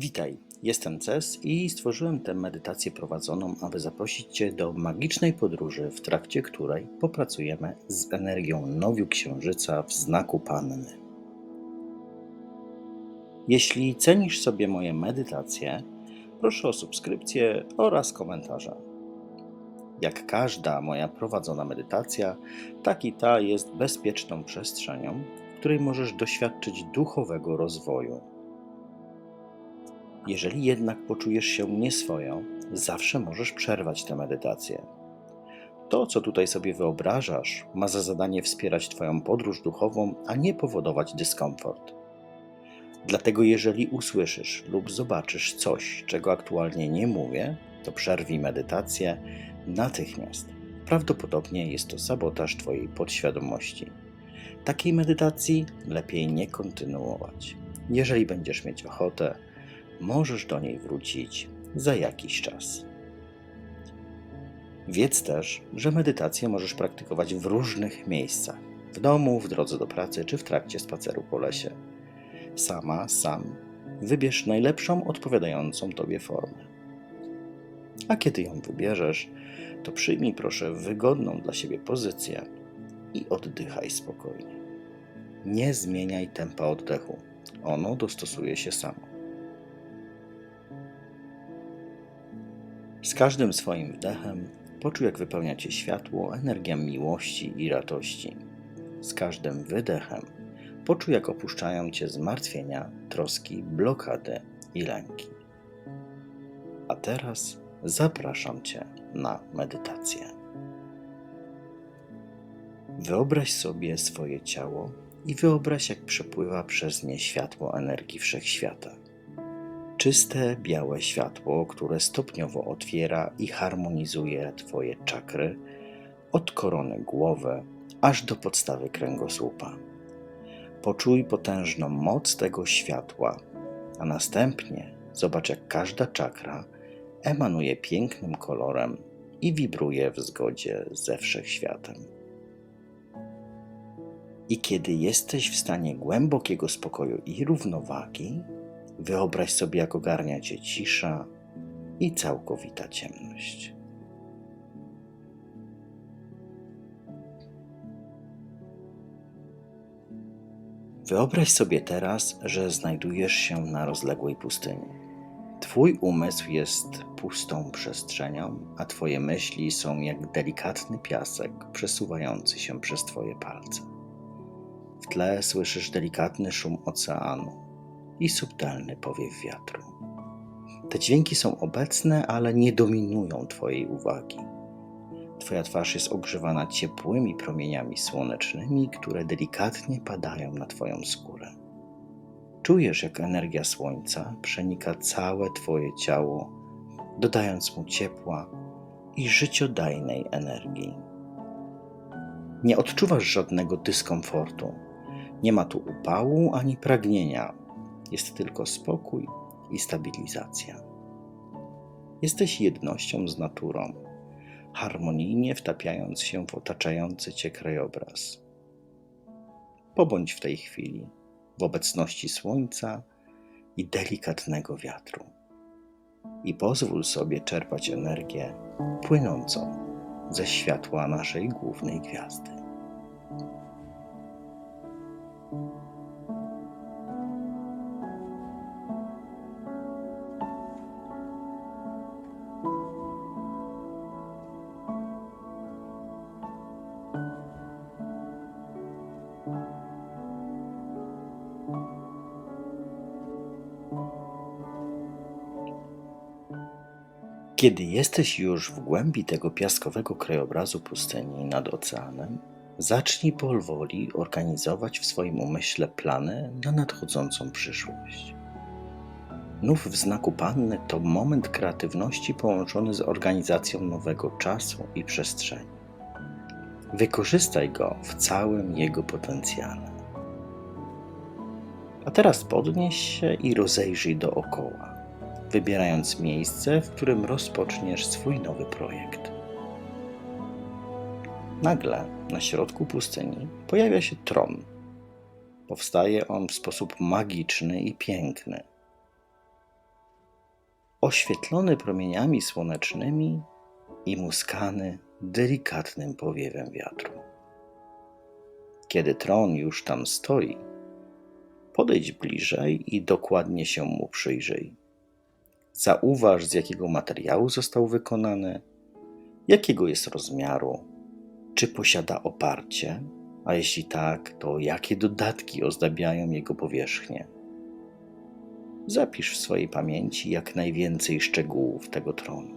Witaj, jestem Ces i stworzyłem tę medytację prowadzoną, aby zaprosić Cię do magicznej podróży, w trakcie której popracujemy z energią nowiu księżyca w znaku Panny. Jeśli cenisz sobie moje medytacje, proszę o subskrypcję oraz komentarze. Jak każda moja prowadzona medytacja, tak i ta jest bezpieczną przestrzenią, w której możesz doświadczyć duchowego rozwoju. Jeżeli jednak poczujesz się nieswojo, zawsze możesz przerwać tę medytację. To, co tutaj sobie wyobrażasz, ma za zadanie wspierać Twoją podróż duchową, a nie powodować dyskomfort. Dlatego, jeżeli usłyszysz lub zobaczysz coś, czego aktualnie nie mówię, to przerwij medytację natychmiast. Prawdopodobnie jest to sabotaż Twojej podświadomości. Takiej medytacji lepiej nie kontynuować. Jeżeli będziesz mieć ochotę, możesz do niej wrócić za jakiś czas. Wiedz też, że medytację możesz praktykować w różnych miejscach w domu, w drodze do pracy czy w trakcie spaceru po lesie. Sama, sam wybierz najlepszą, odpowiadającą Tobie formę. A kiedy ją wybierzesz, to przyjmij proszę wygodną dla siebie pozycję i oddychaj spokojnie. Nie zmieniaj tempa oddechu, ono dostosuje się samo. Z każdym swoim wdechem poczuj, jak wypełnia cię światło, energia miłości i radości. Z każdym wydechem poczuj, jak opuszczają cię zmartwienia, troski, blokady i lęki. A teraz zapraszam cię na medytację. Wyobraź sobie swoje ciało i wyobraź, jak przepływa przez nie światło energii wszechświata czyste, białe światło, które stopniowo otwiera i harmonizuje Twoje czakry od korony głowy aż do podstawy kręgosłupa. Poczuj potężną moc tego światła, a następnie zobacz, jak każda czakra emanuje pięknym kolorem i wibruje w zgodzie ze wszechświatem. I kiedy jesteś w stanie głębokiego spokoju i równowagi, Wyobraź sobie, jak ogarnia cię cisza i całkowita ciemność. Wyobraź sobie teraz, że znajdujesz się na rozległej pustyni. Twój umysł jest pustą przestrzenią, a Twoje myśli są jak delikatny piasek przesuwający się przez Twoje palce. W tle słyszysz delikatny szum oceanu, i subtelny powiew wiatru. Te dźwięki są obecne, ale nie dominują Twojej uwagi. Twoja twarz jest ogrzewana ciepłymi promieniami słonecznymi, które delikatnie padają na Twoją skórę. Czujesz, jak energia słońca przenika całe Twoje ciało, dodając mu ciepła i życiodajnej energii. Nie odczuwasz żadnego dyskomfortu. Nie ma tu upału ani pragnienia, jest tylko spokój i stabilizacja. Jesteś jednością z naturą, harmonijnie wtapiając się w otaczający cię krajobraz. Pobądź w tej chwili w obecności słońca i delikatnego wiatru. I pozwól sobie czerpać energię płynącą ze światła naszej głównej gwiazdy. Kiedy jesteś już w głębi tego piaskowego krajobrazu pustyni nad oceanem, zacznij powoli organizować w swoim umyśle plany na nadchodzącą przyszłość. Nów w znaku panny to moment kreatywności połączony z organizacją nowego czasu i przestrzeni. Wykorzystaj go w całym jego potencjale. A teraz podnieś się i rozejrzyj dookoła wybierając miejsce, w którym rozpoczniesz swój nowy projekt. Nagle na środku pustyni pojawia się tron. Powstaje on w sposób magiczny i piękny. oświetlony promieniami słonecznymi i muskany delikatnym powiewem wiatru. Kiedy tron już tam stoi, podejdź bliżej i dokładnie się mu przyjrzyj. Zauważ, z jakiego materiału został wykonany, jakiego jest rozmiaru, czy posiada oparcie, a jeśli tak, to jakie dodatki ozdabiają jego powierzchnię. Zapisz w swojej pamięci jak najwięcej szczegółów tego tronu.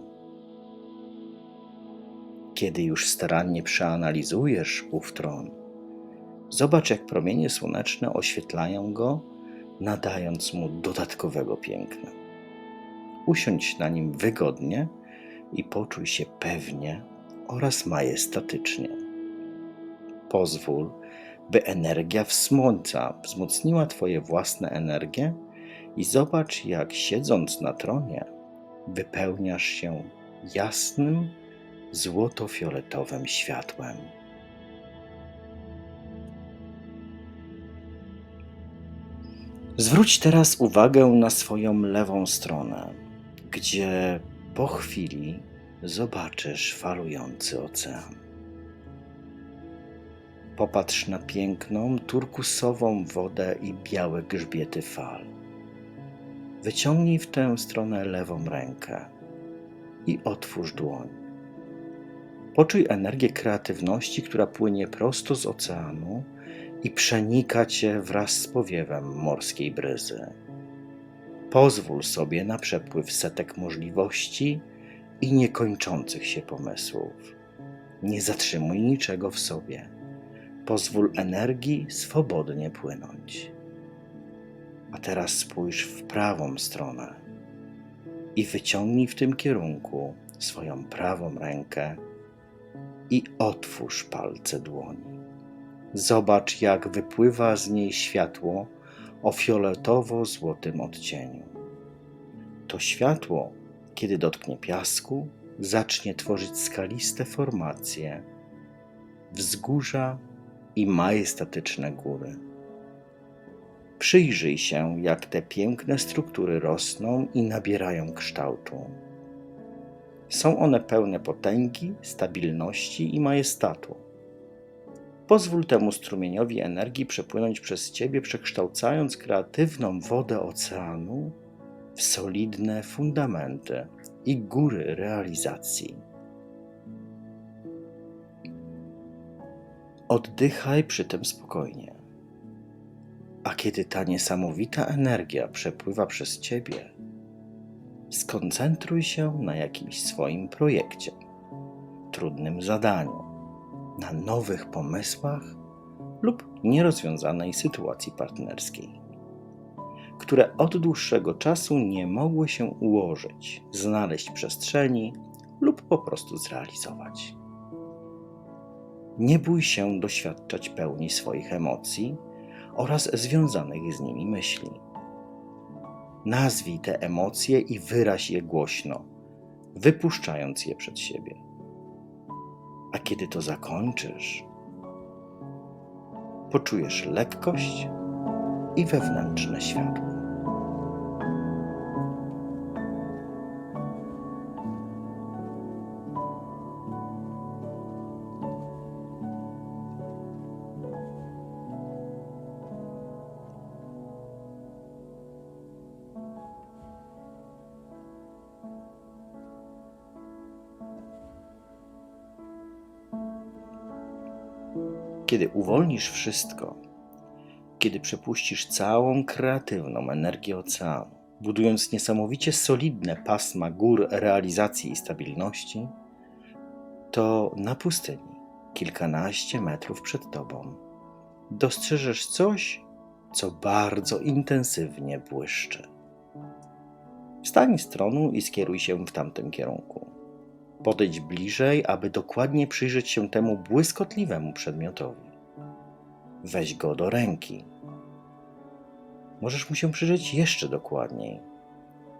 Kiedy już starannie przeanalizujesz ów tron, zobacz, jak promienie słoneczne oświetlają go, nadając mu dodatkowego piękna. Usiądź na nim wygodnie i poczuj się pewnie oraz majestatycznie. Pozwól, by energia słońca wzmocniła Twoje własne energie i zobacz, jak siedząc na tronie, wypełniasz się jasnym, złoto-fioletowym światłem. Zwróć teraz uwagę na swoją lewą stronę, gdzie po chwili zobaczysz falujący ocean. Popatrz na piękną, turkusową wodę i białe grzbiety fal. Wyciągnij w tę stronę lewą rękę i otwórz dłoń. Poczuj energię kreatywności, która płynie prosto z oceanu i przenika cię wraz z powiewem morskiej bryzy. Pozwól sobie na przepływ setek możliwości i niekończących się pomysłów. Nie zatrzymuj niczego w sobie. Pozwól energii swobodnie płynąć. A teraz spójrz w prawą stronę i wyciągnij w tym kierunku swoją prawą rękę i otwórz palce dłoni. Zobacz, jak wypływa z niej światło o fioletowo-złotym odcieniu. To światło, kiedy dotknie piasku, zacznie tworzyć skaliste formacje, wzgórza i majestatyczne góry. Przyjrzyj się, jak te piękne struktury rosną i nabierają kształtu. Są one pełne potęgi, stabilności i majestatu. Pozwól temu strumieniowi energii przepłynąć przez ciebie, przekształcając kreatywną wodę oceanu w solidne fundamenty i góry realizacji. Oddychaj przy tym spokojnie. A kiedy ta niesamowita energia przepływa przez ciebie, skoncentruj się na jakimś swoim projekcie, trudnym zadaniu, na nowych pomysłach lub nierozwiązanej sytuacji partnerskiej, które od dłuższego czasu nie mogły się ułożyć, znaleźć przestrzeni lub po prostu zrealizować. Nie bój się doświadczać pełni swoich emocji oraz związanych z nimi myśli. Nazwij te emocje i wyraź je głośno, wypuszczając je przed siebie. A kiedy to zakończysz, poczujesz lekkość i wewnętrzne światło. Kiedy uwolnisz wszystko, kiedy przepuścisz całą kreatywną energię oceanu, budując niesamowicie solidne pasma gór realizacji i stabilności, to na pustyni, kilkanaście metrów przed tobą, dostrzeżesz coś, co bardzo intensywnie błyszczy. Wstań z tronu i skieruj się w tamtym kierunku. Podejdź bliżej, aby dokładnie przyjrzeć się temu błyskotliwemu przedmiotowi. Weź go do ręki. Możesz mu się przyjrzeć jeszcze dokładniej,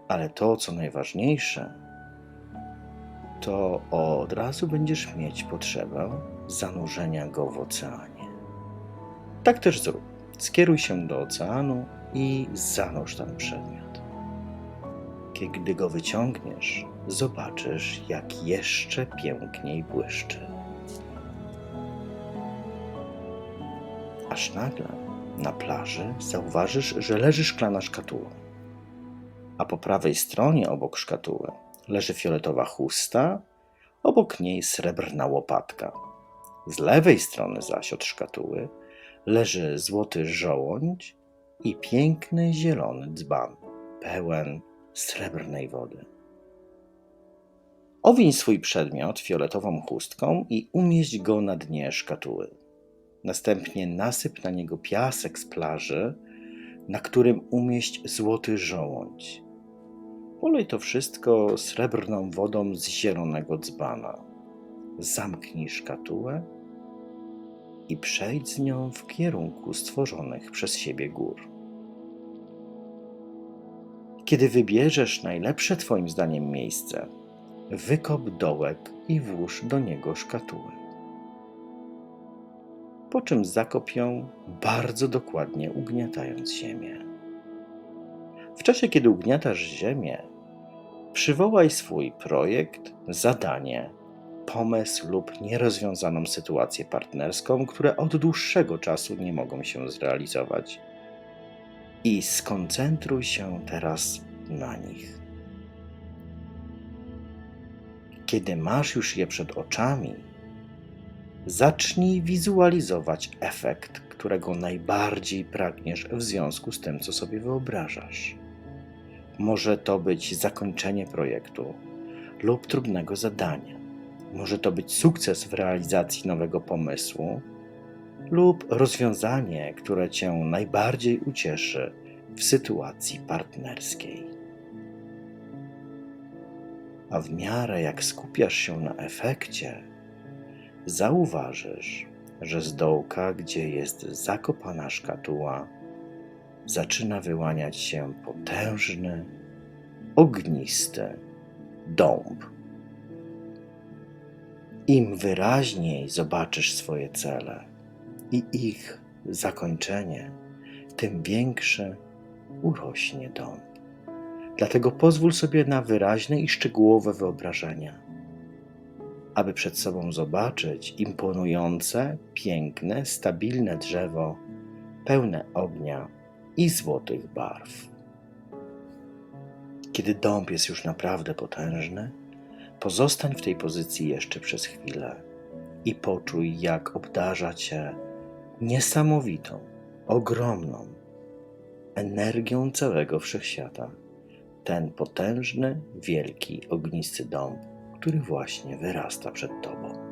ale to, co najważniejsze, to od razu będziesz mieć potrzebę zanurzenia go w oceanie. Tak też zrób. Skieruj się do oceanu i zanurz ten przedmiot. Kiedy go wyciągniesz, zobaczysz, jak jeszcze piękniej błyszczy. Aż nagle na plaży zauważysz, że leży szklana szkatuła, a po prawej stronie obok szkatuły leży fioletowa chusta, obok niej srebrna łopatka. Z lewej strony zaś od szkatuły leży złoty żołądź i piękny zielony dzban, pełen srebrnej wody. Owiń swój przedmiot fioletową chustką i umieść go na dnie szkatuły. Następnie nasyp na niego piasek z plaży, na którym umieść złoty żołądź. Polej to wszystko srebrną wodą z zielonego dzbana. Zamknij szkatułę i przejdź z nią w kierunku stworzonych przez siebie gór. Kiedy wybierzesz najlepsze Twoim zdaniem miejsce, wykop dołek i włóż do niego szkatułę. Po czym zakop ją bardzo dokładnie ugniatając ziemię. W czasie, kiedy ugniatasz ziemię, przywołaj swój projekt, zadanie, pomysł lub nierozwiązaną sytuację partnerską, które od dłuższego czasu nie mogą się zrealizować. I skoncentruj się teraz na nich. Kiedy masz już je przed oczami, zacznij wizualizować efekt, którego najbardziej pragniesz w związku z tym, co sobie wyobrażasz. Może to być zakończenie projektu lub trudnego zadania. Może to być sukces w realizacji nowego pomysłu lub rozwiązanie, które Cię najbardziej ucieszy w sytuacji partnerskiej. A w miarę jak skupiasz się na efekcie, zauważysz, że z dołka, gdzie jest zakopana szkatuła, zaczyna wyłaniać się potężny, ognisty dąb. Im wyraźniej zobaczysz swoje cele i ich zakończenie, tym większy urośnie dąb. Dlatego pozwól sobie na wyraźne i szczegółowe wyobrażenia, aby przed sobą zobaczyć imponujące, piękne, stabilne drzewo, pełne ognia i złotych barw. Kiedy dąb jest już naprawdę potężny, pozostań w tej pozycji jeszcze przez chwilę i poczuj, jak obdarza cię niesamowitą, ogromną energią całego wszechświata ten potężny, wielki, ognisty dąb, który właśnie wyrasta przed tobą.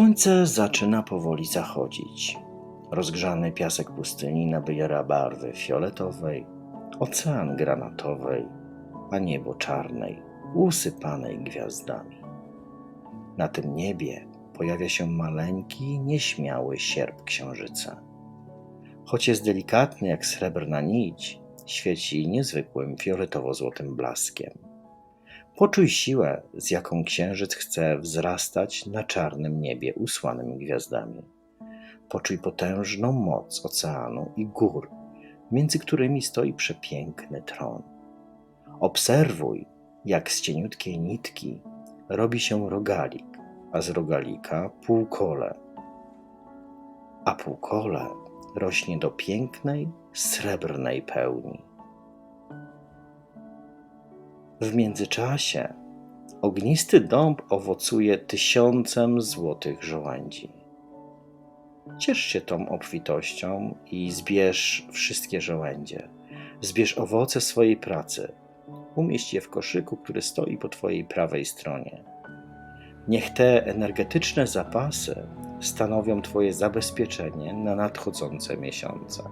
Słońce zaczyna powoli zachodzić. Rozgrzany piasek pustyni nabiera barwy fioletowej, ocean granatowej, a niebo czarnej, usypanej gwiazdami. Na tym niebie pojawia się maleńki, nieśmiały sierp księżyca. Choć jest delikatny jak srebrna nić, świeci niezwykłym fioletowo-złotym blaskiem. Poczuj siłę, z jaką księżyc chce wzrastać na czarnym niebie usłanym gwiazdami. Poczuj potężną moc oceanu i gór, między którymi stoi przepiękny tron. Obserwuj, jak z cieniutkiej nitki robi się rogalik, a z rogalika półkole, a półkole rośnie do pięknej, srebrnej pełni. W międzyczasie ognisty dąb owocuje tysiącem złotych żołędzi. Ciesz się tą obfitością i zbierz wszystkie żołędzie. Zbierz owoce swojej pracy. Umieść je w koszyku, który stoi po Twojej prawej stronie. Niech te energetyczne zapasy stanowią Twoje zabezpieczenie na nadchodzące miesiące.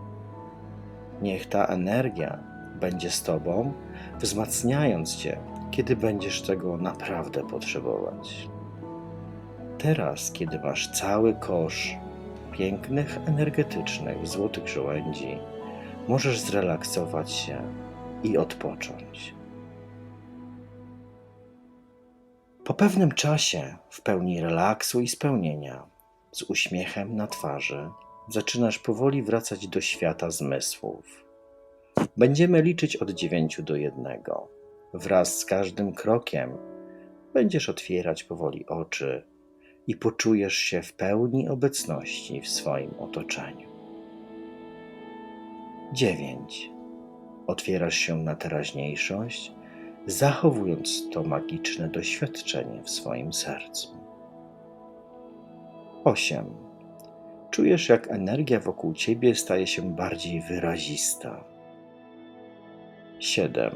Niech ta energia będzie z Tobą, wzmacniając Cię, kiedy będziesz tego naprawdę potrzebować. Teraz, kiedy masz cały kosz pięknych, energetycznych, złotych żołędzi, możesz zrelaksować się i odpocząć. Po pewnym czasie, w pełni relaksu i spełnienia, z uśmiechem na twarzy, zaczynasz powoli wracać do świata zmysłów. Będziemy liczyć od dziewięciu do jednego. Wraz z każdym krokiem będziesz otwierać powoli oczy i poczujesz się w pełni obecności w swoim otoczeniu. 9. Otwierasz się na teraźniejszość, zachowując to magiczne doświadczenie w swoim sercu. 8. Czujesz, jak energia wokół ciebie staje się bardziej wyrazista. 7.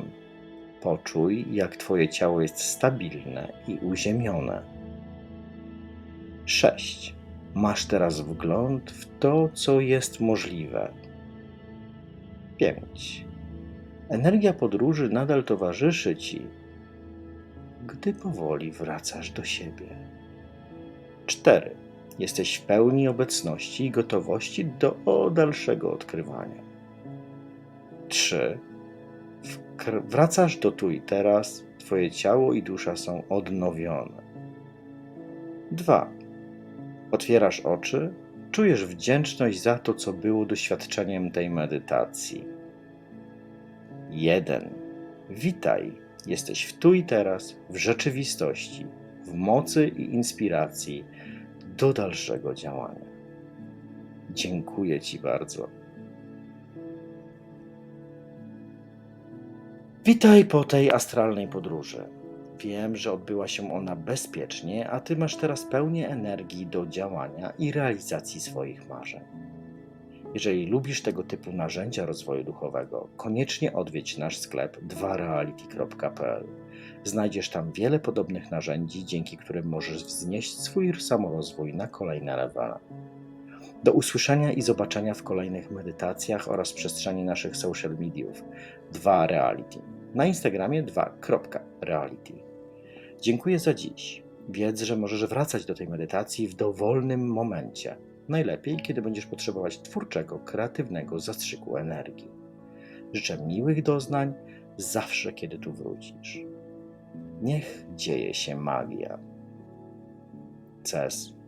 Poczuj, jak twoje ciało jest stabilne i uziemione. 6. Masz teraz wgląd w to, co jest możliwe. 5. Energia podróży nadal towarzyszy ci, gdy powoli wracasz do siebie. 4. Jesteś w pełni obecności i gotowości do dalszego odkrywania. 3. Wracasz do tu i teraz, Twoje ciało i dusza są odnowione. 2. Otwierasz oczy, czujesz wdzięczność za to, co było doświadczeniem tej medytacji. 1. Witaj, jesteś w tu i teraz, w rzeczywistości, w mocy i inspiracji do dalszego działania. Dziękuję Ci bardzo. Witaj po tej astralnej podróży. Wiem, że odbyła się ona bezpiecznie, a Ty masz teraz pełnię energii do działania i realizacji swoich marzeń. Jeżeli lubisz tego typu narzędzia rozwoju duchowego, koniecznie odwiedź nasz sklep 2reality.pl. Znajdziesz tam wiele podobnych narzędzi, dzięki którym możesz wznieść swój samorozwój na kolejne levele. Do usłyszenia i zobaczenia w kolejnych medytacjach oraz przestrzeni naszych social mediów 2 Reality. Na Instagramie 2.reality. Dziękuję za dziś. Wiedz, że możesz wracać do tej medytacji w dowolnym momencie. Najlepiej, kiedy będziesz potrzebować twórczego, kreatywnego zastrzyku energii. Życzę miłych doznań zawsze, kiedy tu wrócisz. Niech dzieje się magia. Ces.